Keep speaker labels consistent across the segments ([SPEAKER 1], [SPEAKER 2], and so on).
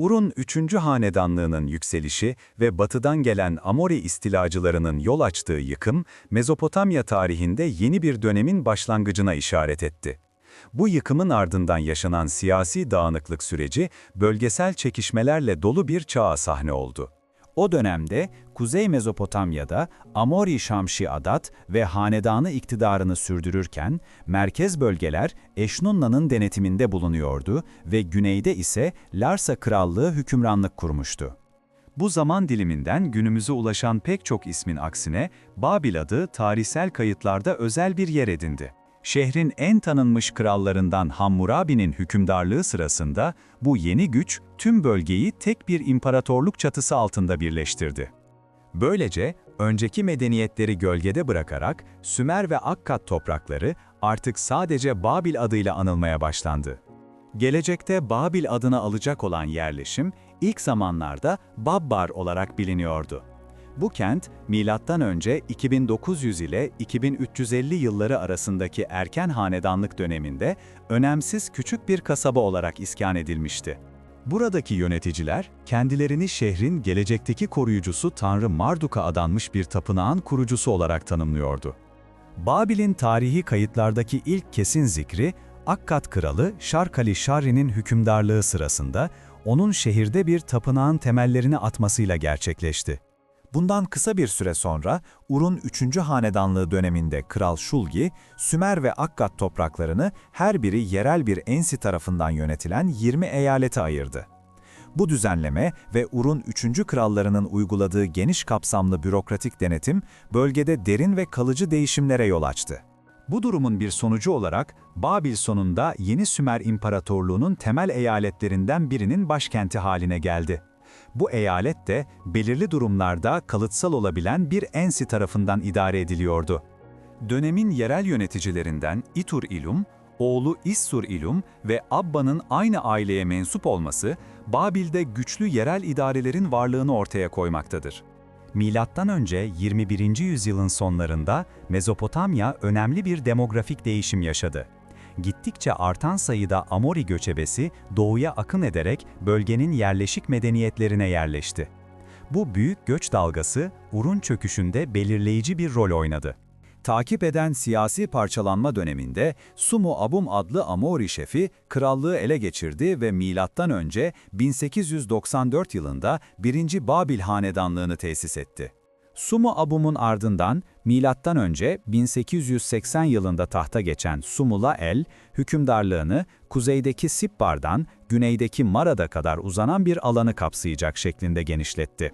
[SPEAKER 1] Ur'un 3. hanedanlığının yükselişi ve batıdan gelen Amori istilacılarının yol açtığı yıkım, Mezopotamya tarihinde yeni bir dönemin başlangıcına işaret etti. Bu yıkımın ardından yaşanan siyasi dağınıklık süreci, bölgesel çekişmelerle dolu bir çağa sahne oldu.
[SPEAKER 2] O dönemde Kuzey Mezopotamya'da Amori Şamşi Adat ve hanedanı iktidarını sürdürürken, merkez bölgeler Eşnunna'nın denetiminde bulunuyordu ve güneyde ise Larsa Krallığı hükümranlık kurmuştu.
[SPEAKER 1] Bu zaman diliminden günümüze ulaşan pek çok ismin aksine, Babil adı tarihsel kayıtlarda özel bir yer edindi. Şehrin en tanınmış krallarından Hammurabi'nin hükümdarlığı sırasında bu yeni güç tüm bölgeyi tek bir imparatorluk çatısı altında birleştirdi. Böylece önceki medeniyetleri gölgede bırakarak Sümer ve Akkad toprakları artık sadece Babil adıyla anılmaya başlandı. Gelecekte Babil adını alacak olan yerleşim ilk zamanlarda Babbar olarak biliniyordu. Bu kent, M.Ö. 2900 ile 2350 yılları arasındaki erken hanedanlık döneminde önemsiz küçük bir kasaba olarak iskan edilmişti. Buradaki yöneticiler, kendilerini şehrin gelecekteki koruyucusu Tanrı Marduk'a adanmış bir tapınağın kurucusu olarak tanımlıyordu. Babil'in tarihi kayıtlardaki ilk kesin zikri, Akkad kralı Şarkali Şarri'nin hükümdarlığı sırasında onun şehirde bir tapınağın temellerini atmasıyla gerçekleşti. Bundan kısa bir süre sonra Ur'un 3. hanedanlığı döneminde Kral Şulgi, Sümer ve Akkad topraklarını her biri yerel bir ensi tarafından yönetilen 20 eyalete ayırdı. Bu düzenleme ve Ur'un 3. krallarının uyguladığı geniş kapsamlı bürokratik denetim, bölgede derin ve kalıcı değişimlere yol açtı. Bu durumun bir sonucu olarak, Babil sonunda yeni Sümer İmparatorluğu'nun temel eyaletlerinden birinin başkenti haline geldi. Bu eyalet de belirli durumlarda kalıtsal olabilen bir ensi tarafından idare ediliyordu. Dönemin yerel yöneticilerinden İtur İlum, oğlu İssur İlum ve Abba'nın aynı aileye mensup olması, Babil'de güçlü yerel idarelerin varlığını ortaya koymaktadır. Milattan önce 21. yüzyılın sonlarında Mezopotamya önemli bir demografik değişim yaşadı gittikçe artan sayıda Amori göçebesi doğuya akın ederek bölgenin yerleşik medeniyetlerine yerleşti. Bu büyük göç dalgası Ur'un çöküşünde belirleyici bir rol oynadı. Takip eden siyasi parçalanma döneminde Sumu Abum adlı Amori şefi krallığı ele geçirdi ve milattan önce 1894 yılında 1. Babil hanedanlığını tesis etti. Sumu Abum'un ardından milattan önce 1880 yılında tahta geçen Sumula El, hükümdarlığını kuzeydeki Sipbar'dan güneydeki Mara'da kadar uzanan bir alanı kapsayacak şeklinde genişletti.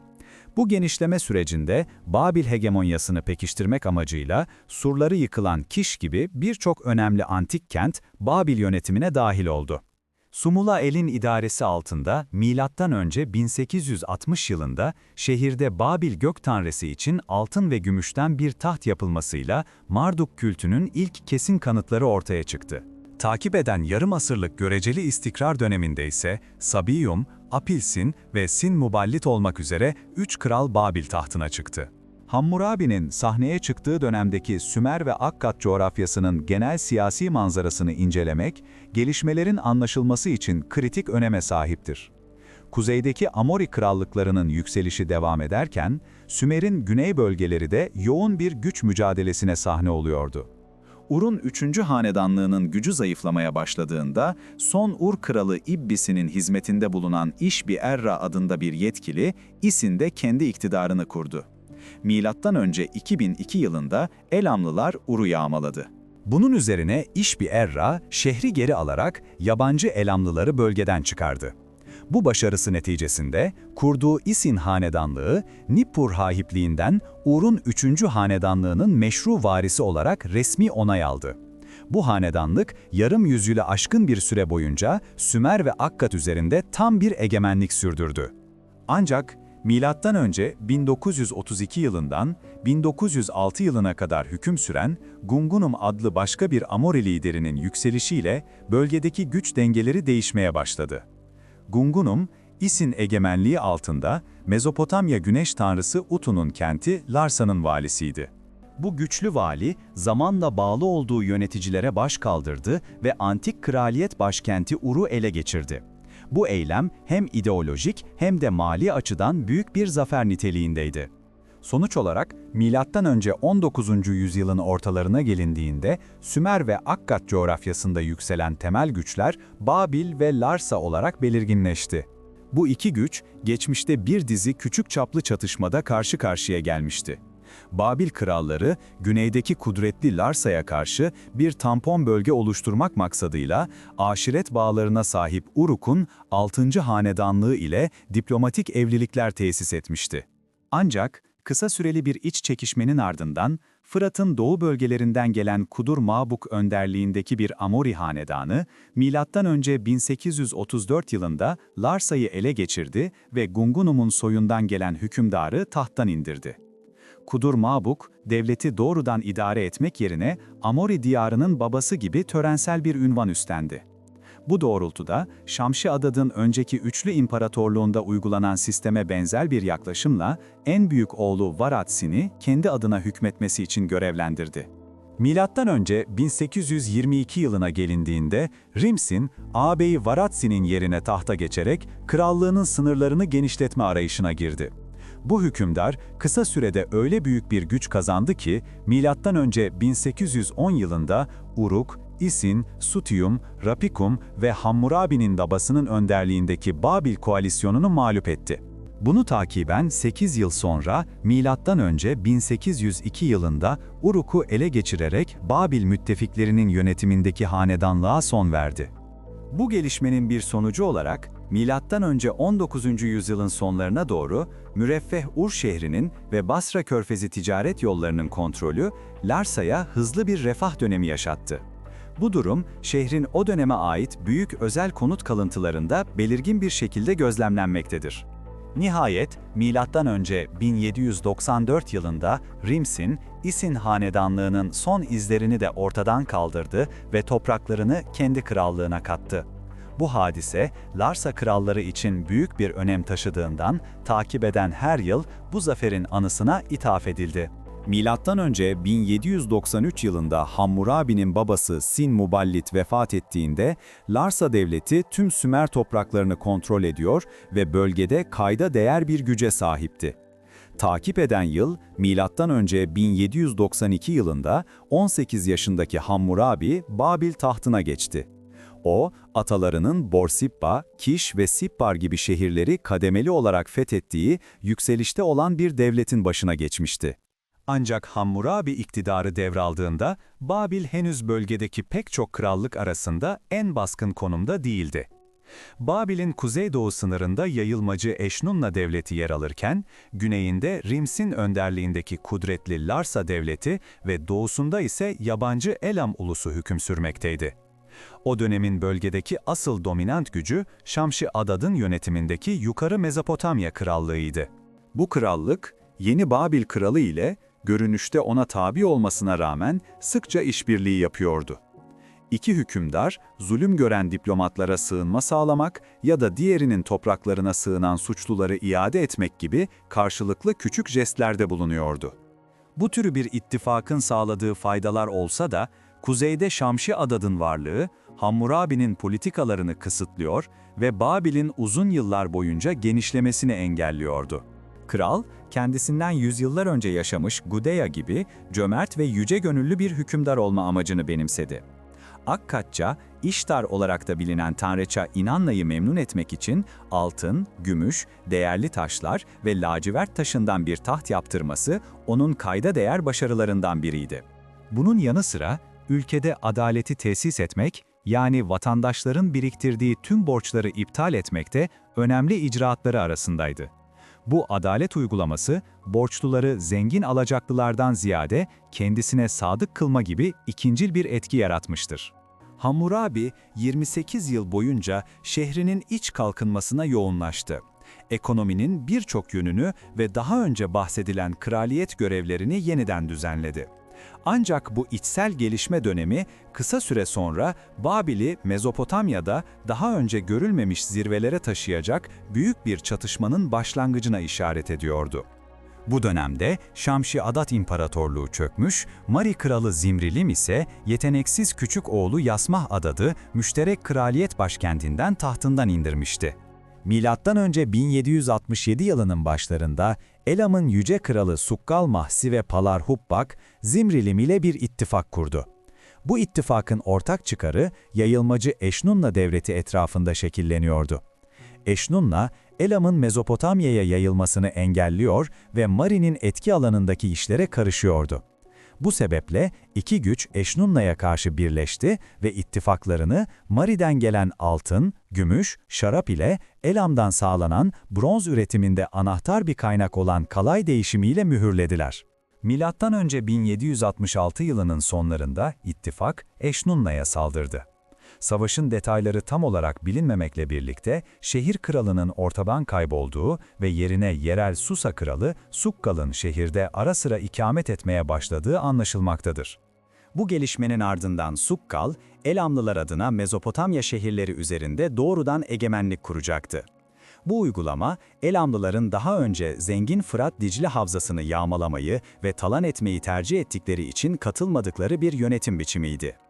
[SPEAKER 1] Bu genişleme sürecinde Babil hegemonyasını pekiştirmek amacıyla surları yıkılan Kiş gibi birçok önemli antik kent Babil yönetimine dahil oldu. Sumula El'in idaresi altında önce 1860 yılında şehirde Babil gök tanrısı için altın ve gümüşten bir taht yapılmasıyla Marduk kültünün ilk kesin kanıtları ortaya çıktı. Takip eden yarım asırlık göreceli istikrar döneminde ise Sabiyum, Apilsin ve Sin Muballit olmak üzere üç kral Babil tahtına çıktı. Hammurabi'nin sahneye çıktığı dönemdeki Sümer ve Akkad coğrafyasının genel siyasi manzarasını incelemek, gelişmelerin anlaşılması için kritik öneme sahiptir. Kuzeydeki Amori krallıklarının yükselişi devam ederken, Sümer'in güney bölgeleri de yoğun bir güç mücadelesine sahne oluyordu. Ur'un 3. hanedanlığının gücü zayıflamaya başladığında, son Ur kralı İbbisi'nin hizmetinde bulunan İşbi Erra adında bir yetkili, İsin'de kendi iktidarını kurdu. Önce 2002 yılında Elamlılar Ur'u yağmaladı. Bunun üzerine İşbi Erra şehri geri alarak yabancı Elamlıları bölgeden çıkardı. Bu başarısı neticesinde kurduğu İsin hanedanlığı Nippur hahipliğinden Ur'un 3. hanedanlığının meşru varisi olarak resmi onay aldı. Bu hanedanlık yarım yüzyılı aşkın bir süre boyunca Sümer ve Akkad üzerinde tam bir egemenlik sürdürdü. Ancak Milattan önce 1932 yılından 1906 yılına kadar hüküm süren Gungunum adlı başka bir Amori liderinin yükselişiyle bölgedeki güç dengeleri değişmeye başladı. Gungunum, İsin egemenliği altında Mezopotamya güneş tanrısı Utu'nun kenti Larsa'nın valisiydi. Bu güçlü vali, zamanla bağlı olduğu yöneticilere baş kaldırdı ve antik kraliyet başkenti Ur'u ele geçirdi.
[SPEAKER 2] Bu eylem hem ideolojik hem de mali açıdan büyük bir zafer niteliğindeydi. Sonuç olarak M.Ö. 19. yüzyılın ortalarına gelindiğinde Sümer ve Akkad coğrafyasında yükselen temel güçler Babil ve Larsa olarak belirginleşti. Bu iki güç geçmişte bir dizi küçük çaplı çatışmada karşı karşıya gelmişti. Babil kralları güneydeki kudretli Larsa'ya karşı bir tampon bölge oluşturmak maksadıyla aşiret bağlarına sahip Uruk'un 6. hanedanlığı ile diplomatik evlilikler tesis etmişti. Ancak kısa süreli bir iç çekişmenin ardından Fırat'ın doğu bölgelerinden gelen Kudur Mabuk önderliğindeki bir Amori hanedanı, M.Ö. 1834 yılında Larsa'yı ele geçirdi ve Gungunum'un soyundan gelen hükümdarı tahttan indirdi. Kudur Mabuk, devleti doğrudan idare etmek yerine Amori diyarının babası gibi törensel bir ünvan üstlendi. Bu doğrultuda Şamşi Adad'ın önceki üçlü imparatorluğunda uygulanan sisteme benzer bir yaklaşımla en büyük oğlu Varatsin'i kendi adına hükmetmesi için görevlendirdi. Milattan önce 1822 yılına gelindiğinde Rimsin, ağabeyi Varatsin'in yerine tahta geçerek krallığının sınırlarını genişletme arayışına girdi. Bu hükümdar kısa sürede öyle büyük bir güç kazandı ki M.Ö. 1810 yılında Uruk, İsin, Sutium, Rapikum ve Hammurabi'nin babasının önderliğindeki Babil koalisyonunu mağlup etti. Bunu takiben 8 yıl sonra M.Ö. 1802 yılında Uruk'u ele geçirerek Babil müttefiklerinin yönetimindeki hanedanlığa son verdi. Bu gelişmenin bir sonucu olarak Milattan önce 19. yüzyılın sonlarına doğru Müreffeh Ur şehrinin ve Basra Körfezi ticaret yollarının kontrolü Larsa'ya hızlı bir refah dönemi yaşattı. Bu durum şehrin o döneme ait büyük özel konut kalıntılarında belirgin bir şekilde gözlemlenmektedir. Nihayet milattan önce 1794 yılında Rimsin, İsin hanedanlığının son izlerini de ortadan kaldırdı ve topraklarını kendi krallığına kattı. Bu hadise Larsa kralları için büyük bir önem taşıdığından takip eden her yıl bu zaferin anısına ithaf edildi. Milattan önce 1793 yılında Hammurabi'nin babası Sin Muballit vefat ettiğinde Larsa devleti tüm Sümer topraklarını kontrol ediyor ve bölgede kayda değer bir güce sahipti. Takip eden yıl milattan önce 1792 yılında 18 yaşındaki Hammurabi Babil tahtına geçti. O, atalarının Borsippa, Kiş ve Sippar gibi şehirleri kademeli olarak fethettiği yükselişte olan bir devletin başına geçmişti. Ancak Hammurabi iktidarı devraldığında Babil henüz bölgedeki pek çok krallık arasında en baskın konumda değildi. Babil'in kuzeydoğu sınırında yayılmacı Eşnunna devleti yer alırken, güneyinde Rims'in önderliğindeki kudretli Larsa devleti ve doğusunda ise yabancı Elam ulusu hüküm sürmekteydi. O dönemin bölgedeki asıl dominant gücü Şamşi Adad'ın yönetimindeki Yukarı Mezopotamya Krallığı'ydı. Bu krallık, yeni Babil kralı ile görünüşte ona tabi olmasına rağmen sıkça işbirliği yapıyordu. İki hükümdar, zulüm gören diplomatlara sığınma sağlamak ya da diğerinin topraklarına sığınan suçluları iade etmek gibi karşılıklı küçük jestlerde bulunuyordu. Bu türü bir ittifakın sağladığı faydalar olsa da, kuzeyde Şamşi Adad'ın varlığı, Hammurabi'nin politikalarını kısıtlıyor ve Babil'in uzun yıllar boyunca genişlemesini engelliyordu. Kral, kendisinden yüzyıllar önce yaşamış Gudea gibi cömert ve yüce gönüllü bir hükümdar olma amacını benimsedi. Akkadça, İştar olarak da bilinen tanrıça İnanna'yı memnun etmek için altın, gümüş, değerli taşlar ve lacivert taşından bir taht yaptırması onun kayda değer başarılarından biriydi. Bunun yanı sıra ülkede adaleti tesis etmek, yani vatandaşların biriktirdiği tüm borçları iptal etmekte önemli icraatları arasındaydı. Bu adalet uygulaması, borçluları zengin alacaklılardan ziyade kendisine sadık kılma gibi ikincil bir etki yaratmıştır. Hammurabi, 28 yıl boyunca şehrinin iç kalkınmasına yoğunlaştı. Ekonominin birçok yönünü ve daha önce bahsedilen kraliyet görevlerini yeniden düzenledi. Ancak bu içsel gelişme dönemi kısa süre sonra Babil'i Mezopotamya'da daha önce görülmemiş zirvelere taşıyacak büyük bir çatışmanın başlangıcına işaret ediyordu. Bu dönemde Şamşi Adat İmparatorluğu çökmüş, Mari Kralı Zimrilim ise yeteneksiz küçük oğlu Yasmah Adad'ı müşterek kraliyet başkentinden tahtından indirmişti. Önce 1767 yılının başlarında Elam'ın yüce kralı Sukkal Mahsi ve Palar Hubbak, Zimrilim ile bir ittifak kurdu. Bu ittifakın ortak çıkarı yayılmacı Eşnunna devleti etrafında şekilleniyordu. Eşnunna, Elam'ın Mezopotamya'ya yayılmasını engelliyor ve Mari'nin etki alanındaki işlere karışıyordu. Bu sebeple iki güç Eşnunna'ya karşı birleşti ve ittifaklarını Mari'den gelen altın, gümüş, şarap ile Elam'dan sağlanan bronz üretiminde anahtar bir kaynak olan kalay değişimiyle mühürlediler. Milattan önce 1766 yılının sonlarında ittifak Eşnunna'ya saldırdı. Savaşın detayları tam olarak bilinmemekle birlikte şehir kralının ortadan kaybolduğu ve yerine yerel Susa kralı Sukkal'ın şehirde ara sıra ikamet etmeye başladığı anlaşılmaktadır. Bu gelişmenin ardından Sukkal, Elamlılar adına Mezopotamya şehirleri üzerinde doğrudan egemenlik kuracaktı. Bu uygulama, Elamlıların daha önce zengin Fırat-Dicle havzasını yağmalamayı ve talan etmeyi tercih ettikleri için katılmadıkları bir yönetim biçimiydi.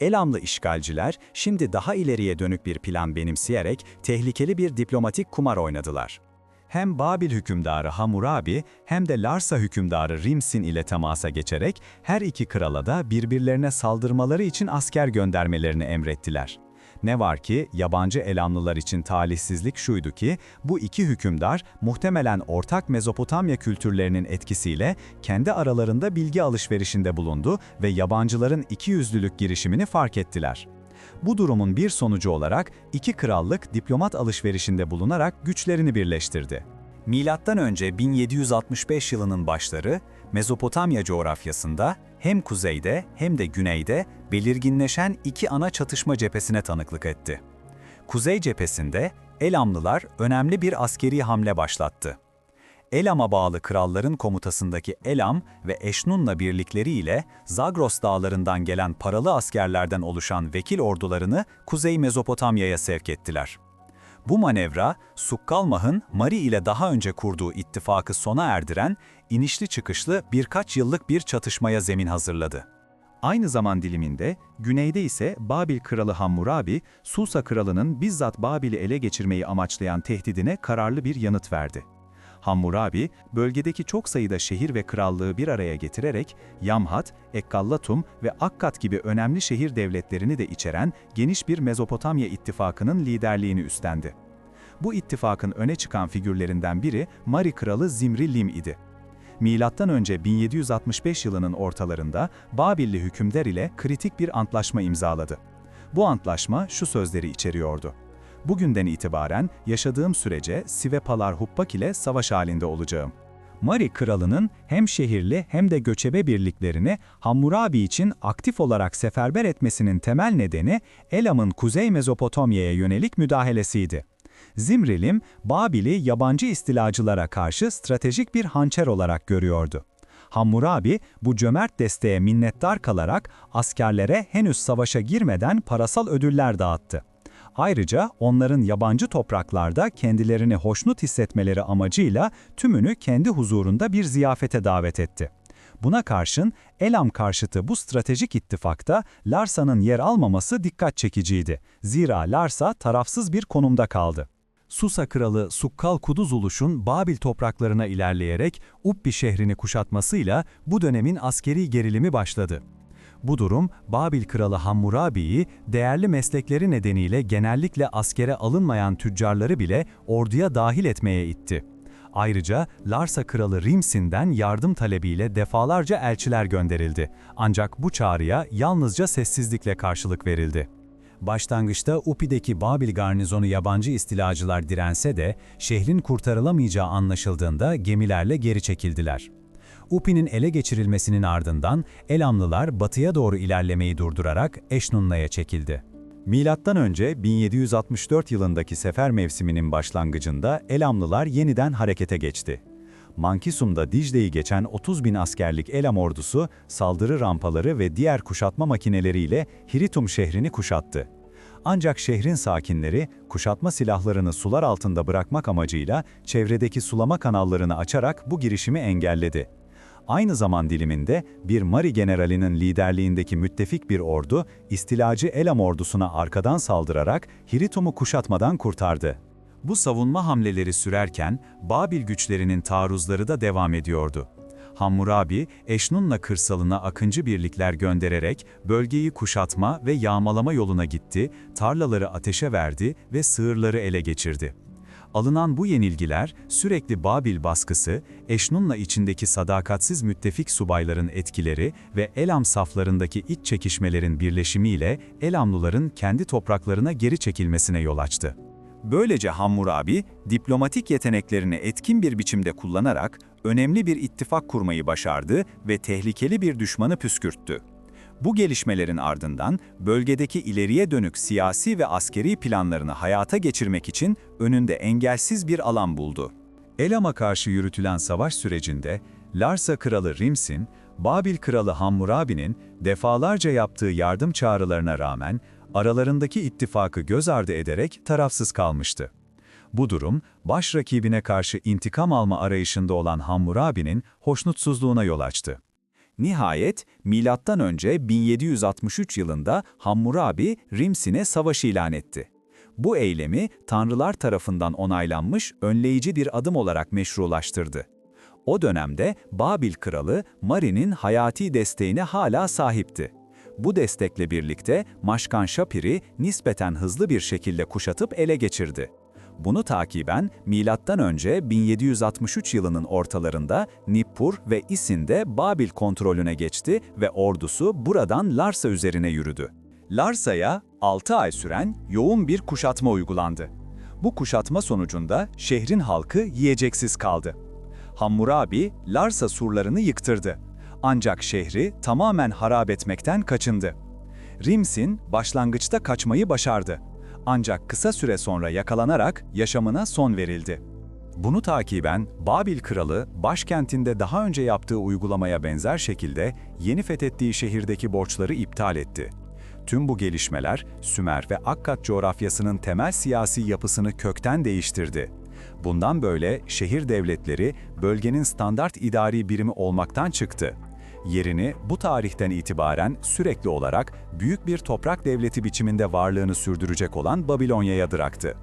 [SPEAKER 2] Elamlı işgalciler şimdi daha ileriye dönük bir plan benimseyerek tehlikeli bir diplomatik kumar oynadılar. Hem Babil hükümdarı Hammurabi hem de Larsa hükümdarı Rimsin ile temasa geçerek her iki krala da birbirlerine saldırmaları için asker göndermelerini emrettiler. Ne var ki yabancı Elamlılar için talihsizlik şuydu ki bu iki hükümdar muhtemelen ortak Mezopotamya kültürlerinin etkisiyle kendi aralarında bilgi alışverişinde bulundu ve yabancıların ikiyüzlülük girişimini fark ettiler. Bu durumun bir sonucu olarak iki krallık diplomat alışverişinde bulunarak güçlerini birleştirdi. Milattan önce 1765 yılının başları Mezopotamya coğrafyasında hem kuzeyde hem de güneyde belirginleşen iki ana çatışma cephesine tanıklık etti. Kuzey cephesinde Elamlılar önemli bir askeri hamle başlattı. Elam'a bağlı kralların komutasındaki Elam ve Eşnun'la birlikleriyle Zagros dağlarından gelen paralı askerlerden oluşan vekil ordularını Kuzey Mezopotamya'ya sevk ettiler. Bu manevra, Sukkalmah'ın Mari ile daha önce kurduğu ittifakı sona erdiren, inişli çıkışlı birkaç yıllık bir çatışmaya zemin hazırladı. Aynı zaman diliminde, güneyde ise Babil kralı Hammurabi, Susa kralının bizzat Babil'i ele geçirmeyi amaçlayan tehdidine kararlı bir yanıt verdi. Hammurabi, bölgedeki çok sayıda şehir ve krallığı bir araya getirerek Yamhat, Ekkallatum ve Akkat gibi önemli şehir devletlerini de içeren geniş bir Mezopotamya ittifakının liderliğini üstlendi. Bu ittifakın öne çıkan figürlerinden biri Mari kralı Zimri Lim idi. Milattan önce 1765 yılının ortalarında Babilli hükümdar ile kritik bir antlaşma imzaladı. Bu antlaşma şu sözleri içeriyordu. Bugünden itibaren yaşadığım sürece Sivepalar Huppak ile savaş halinde olacağım. Mari kralının hem şehirli hem de göçebe birliklerini Hammurabi için aktif olarak seferber etmesinin temel nedeni Elam'ın Kuzey Mezopotamya'ya yönelik müdahalesiydi. Zimrilim, Babil'i yabancı istilacılara karşı stratejik bir hançer olarak görüyordu. Hammurabi bu cömert desteğe minnettar kalarak askerlere henüz savaşa girmeden parasal ödüller dağıttı. Ayrıca onların yabancı topraklarda kendilerini hoşnut hissetmeleri amacıyla tümünü kendi huzurunda bir ziyafete davet etti. Buna karşın Elam karşıtı bu stratejik ittifakta Larsa'nın yer almaması dikkat çekiciydi. Zira Larsa tarafsız bir konumda kaldı. Susa kralı Sukkal Kuduzuluş'un Babil topraklarına ilerleyerek Ubbi şehrini kuşatmasıyla bu dönemin askeri gerilimi başladı. Bu durum Babil kralı Hammurabi'yi değerli meslekleri nedeniyle genellikle askere alınmayan tüccarları bile orduya dahil etmeye itti. Ayrıca Larsa kralı Rimsin'den yardım talebiyle defalarca elçiler gönderildi. Ancak bu çağrıya yalnızca sessizlikle karşılık verildi. Başlangıçta Upi'deki Babil garnizonu yabancı istilacılar dirense de şehrin kurtarılamayacağı anlaşıldığında gemilerle geri çekildiler. Upi'nin ele geçirilmesinin ardından Elamlılar batıya doğru ilerlemeyi durdurarak Eşnunla'ya çekildi. Milattan önce 1764 yılındaki sefer mevsiminin başlangıcında Elamlılar yeniden harekete geçti. Mankisum'da Dicle'yi geçen 30 bin askerlik Elam ordusu saldırı rampaları ve diğer kuşatma makineleriyle Hiritum şehrini kuşattı.
[SPEAKER 1] Ancak şehrin sakinleri kuşatma silahlarını sular altında bırakmak amacıyla çevredeki sulama kanallarını açarak bu girişimi engelledi. Aynı zaman diliminde bir Mari generalinin liderliğindeki müttefik bir ordu, istilacı Elam ordusuna arkadan saldırarak Hiritum'u kuşatmadan kurtardı. Bu savunma hamleleri sürerken Babil güçlerinin taarruzları da devam ediyordu. Hammurabi, Eşnun'la kırsalına akıncı birlikler göndererek bölgeyi kuşatma ve yağmalama yoluna gitti, tarlaları ateşe verdi ve sığırları ele geçirdi. Alınan bu yenilgiler, sürekli Babil baskısı, Eşnun'la içindeki sadakatsiz müttefik subayların etkileri ve Elam saflarındaki iç çekişmelerin birleşimiyle Elamlıların kendi topraklarına geri çekilmesine yol açtı. Böylece Hammurabi, diplomatik yeteneklerini etkin bir biçimde kullanarak önemli bir ittifak kurmayı başardı ve tehlikeli bir düşmanı püskürttü. Bu gelişmelerin ardından bölgedeki ileriye dönük siyasi ve askeri planlarını hayata geçirmek için önünde engelsiz bir alan buldu. Elam'a karşı yürütülen savaş sürecinde Larsa kralı Rimsin, Babil kralı Hammurabi'nin defalarca yaptığı yardım çağrılarına rağmen aralarındaki ittifakı göz ardı ederek tarafsız kalmıştı. Bu durum, baş rakibine karşı intikam alma arayışında olan Hammurabi'nin hoşnutsuzluğuna yol açtı. Nihayet, milattan önce 1763 yılında Hammurabi Rimsin'e savaş ilan etti. Bu eylemi tanrılar tarafından onaylanmış önleyici bir adım olarak meşrulaştırdı. O dönemde Babil kralı Mari'nin hayati desteğine hala sahipti. Bu destekle birlikte Maşkan Şapir'i nispeten hızlı bir şekilde kuşatıp ele geçirdi. Bunu takiben milattan önce 1763 yılının ortalarında Nippur ve İsin'de Babil kontrolüne geçti ve ordusu buradan Larsa üzerine yürüdü. Larsa'ya 6 ay süren yoğun bir kuşatma uygulandı. Bu kuşatma sonucunda şehrin halkı yiyeceksiz kaldı. Hammurabi Larsa surlarını yıktırdı. Ancak şehri tamamen harap etmekten kaçındı. Rimsin başlangıçta kaçmayı başardı. Ancak kısa süre sonra yakalanarak yaşamına son verildi. Bunu takiben Babil kralı başkentinde daha önce yaptığı uygulamaya benzer şekilde yeni fethettiği şehirdeki borçları iptal etti. Tüm bu gelişmeler Sümer ve Akkad coğrafyasının temel siyasi yapısını kökten değiştirdi. Bundan böyle şehir devletleri bölgenin standart idari birimi olmaktan çıktı. Yerini bu tarihten itibaren sürekli olarak büyük bir toprak devleti biçiminde varlığını sürdürecek olan Babilonya'ya bıraktı.